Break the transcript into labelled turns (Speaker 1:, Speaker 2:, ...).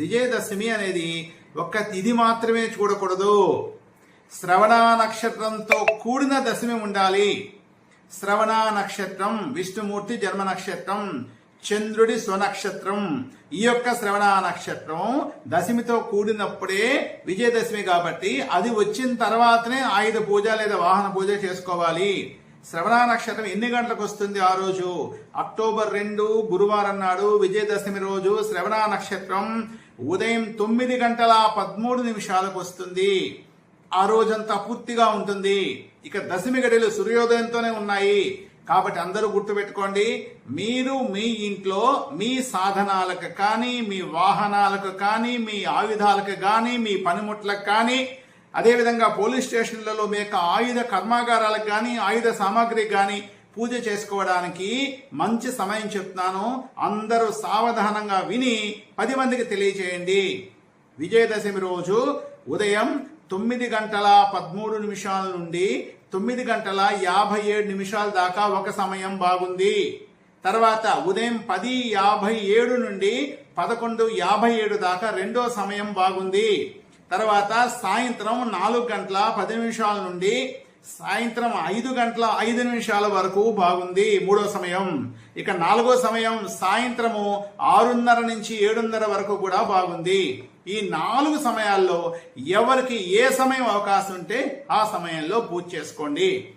Speaker 1: విజయదశమి అనేది ఒక్క తిథి మాత్రమే చూడకూడదు. శ్రవణ నక్షత్రంతో కూడిన దశమి ఉండాలి. శ్రవణ నక్షత్రం విష్ణుమూర్తి జన్మ నక్షత్రం చంద్రుడి స్వనక్షత్రం. ఈ యొక్క శ్రవణ నక్షత్రం దశమితో కూడినప్పుడే విజయదశమి కాబట్టి అది వచ్చిన తర్వాతనే ఆయుధ పూజ లేదా వాహన పూజ చేసుకోవాలి. శ్రవణ నక్షత్రం ఎన్ని గంటలకు వస్తుంది ఆ రోజు? అక్టోబర్ రెండు గురువారం నాడు విజయదశమి రోజు శ్రవణ నక్షత్రం ఉదయం తొమ్మిది గంటల పదమూడు నిమిషాలకు వస్తుంది. ఆ రోజంతా పూర్తిగా ఉంటుంది. ఇక దశమి గడియలు సూర్యోదయంతోనే ఉన్నాయి. కాబట్టి అందరూ గుర్తుపెట్టుకోండి మీరు మీ ఇంట్లో మీ సాధనాలకు కానీ మీ వాహనాలకు కానీ మీ ఆయుధాలకు కానీ మీ పనిముట్లకు కానీ అదేవిధంగా పోలీస్ స్టేషన్లలో మీ యొక్క ఆయుధ కర్మాగారాలకు కానీ ఆయుధ సామాగ్రికి కానీ పూజ చేసుకోవడానికి మంచి సమయం చెప్తున్నాను. అందరూ సావధానంగా విని పది మందికి తెలియచేయండి. విజయదశమి రోజు ఉదయం తొమ్మిది గంటల పదమూడు నిమిషాల నుండి తొమ్మిది గంటల యాభై ఏడు నిమిషాల దాకా ఒక సమయం బాగుంది. తర్వాత ఉదయం పది యాభై ఏడు నుండి పదకొండు యాభై ఏడు దాకా రెండో సమయం బాగుంది. తర్వాత సాయంత్రం నాలుగు గంటల పది నిమిషాల నుండి సాయంత్రం ఐదు గంటల ఐదు నిమిషాల వరకు బాగుంది మూడో సమయం. ఇక నాలుగో సమయం సాయంత్రము ఆరున్నర నుంచి ఏడున్నర వరకు కూడా బాగుంది. ఈ నాలుగు సమయాల్లో ఎవరికి ఏ సమయం అవకాశం ఉంటే ఆ సమయంలో పూజ చేసుకోండి.